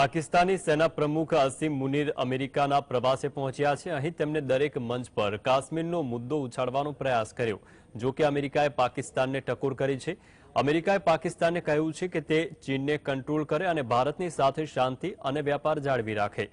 પાકિસ્તાની સેના પ્રમુખ અસીમ મુનીર અમેરિકાના પ્રવાસે પહોંચ્યા છે. અહીં તેમણે દરેક મંચ પર કાશ્મીરનો મુદ્દો ઉછાળવાનો પ્રયાસ કર્યો, જો કે અમેરિકાએ પાકિસ્તાનને ટકોર કરી છે. અમેરિકાએ પાકિસ્તાનને કહ્યું છે કે તે ચીનને કંટ્રોલ કરે અને ભારતની સાથે શાંતિ અને વ્યાપાર જાળવી રાખે.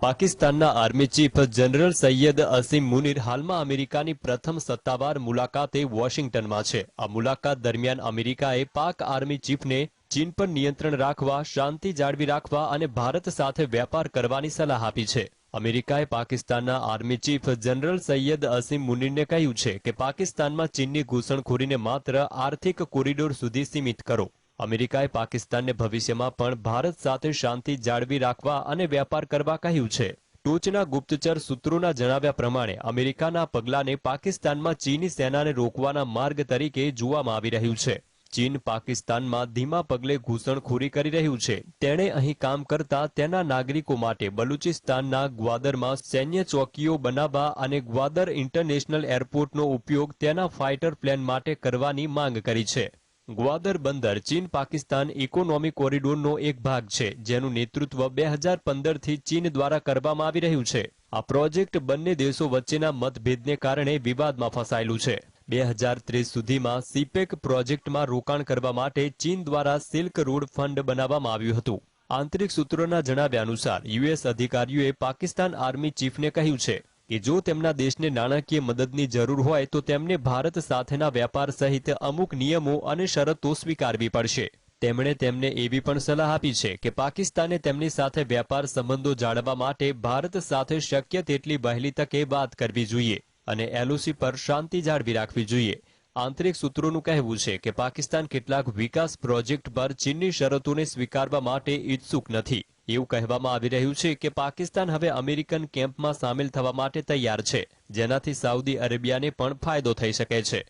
પાકિસ્તાનના આર્મી ચીફ જનરલ સૈયદ અસીમ મુનીર હાલમાં અમેરિકાની પ્રથમ સત્તાવાર મુલાકાતે વોશિંગ્ટનમાં છે. આ મુલાકાત દરમિયાન અમેરિકાએ પાક આર્મી ચીફને ચીન પર નિયંત્રણ રાખવા, શાંતિ જાળવી રાખવા અને ભારત સાથે વેપાર કરવાની સલાહ આપી છે. અમેરિકાએ પાકિસ્તાનના આર્મી ચીફ જનરલ સૈયદ અસીમ મુનીરને કહ્યું છે કે પાકિસ્તાનમાં ચીનની ઘૂસણખોરીને માત્ર આર્થિક કોરિડોર સુધી સીમિત કરો. અમેરિકાએ પાકિસ્તાનને ભવિષ્યમાં પણ ભારત સાથે શાંતિ જાળવી રાખવા અને વેપાર કરવા કહ્યું છે. ટોચના ગુપ્તચર સૂત્રોના જણાવ્યા પ્રમાણે, અમેરિકાના પગલાને પાકિસ્તાનમાં ચીની સેનાને રોકવાના માર્ગ તરીકે જોવામાં આવી રહ્યું છે. ચીન પાકિસ્તાનમાં ધીમા પગલે ઘૂસણખોરી કરી રહ્યું છે. તેણે અહીં કામ કરતા તેના નાગરિકો માટે બલુચિસ્તાનના ગ્વાદરમાં સૈન્ય ચોકીઓ બનાવવા અને ગ્વાદર ઇન્ટરનેશનલ એરપોર્ટનો ઉપયોગ તેના ફાઇટર પ્લેન માટે કરવાની માંગ કરી છે. ગ્વાદર બંદર ચીન પાકિસ્તાન ઇકોનોમિક કોરિડોરનો એક ભાગ છે, જેનું નેતૃત્વ બે હજાર પંદરથી ચીન દ્વારા કરવામાં આવી રહ્યું છે. આ પ્રોજેક્ટ બંને દેશો વચ્ચેના મતભેદને કારણે વિવાદમાં ફસાયેલું છે. બે હજાર ત્રીસ સુધીમાં સીપેક પ્રોજેક્ટમાં રોકાણ કરવા માટે ચીન દ્વારા સિલ્ક રોડ ફંડ બનાવવામાં આવ્યું હતું. આંતરિક સૂત્રોના જણાવ્યા અનુસાર યુએસ અધિકારીઓએ પાકિસ્તાન આર્મી ચીફને કહ્યું છે કે જો તેમના દેશને નાણાકીય મદદની જરૂર હોય તો તેમને ભારત સાથેના વેપાર સહિત અમુક નિયમો અને શરતો સ્વીકારવી પડશે. તેમણે તેમને એવી પણ સલાહ આપી છે કે પાકિસ્તાને તેમની સાથે વેપાર સંબંધો જાળવવા માટે ભારત સાથે શક્ય તેટલી વહેલી તકે વાત કરવી જોઈએ અને એલઓસી પર શાંતિ જાળવી રાખવી જોઈએ. આંતરિક સૂત્રોનું કહેવું છે કે પાકિસ્તાન કેટલાક વિકાસ પ્રોજેક્ટ પર ચીનની શરતોને સ્વીકારવા માટે ઇચ્છુક નથી. એવું કહેવામાં આવી રહ્યું છે કે પાકિસ્તાન હવે અમેરિકન કેમ્પમાં સામેલ થવા માટે તૈયાર છે, જેનાથી સાઉદી અરેબિયાને પણ ફાયદો થઈ શકે છે.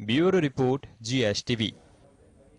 Bureau report, GSTV.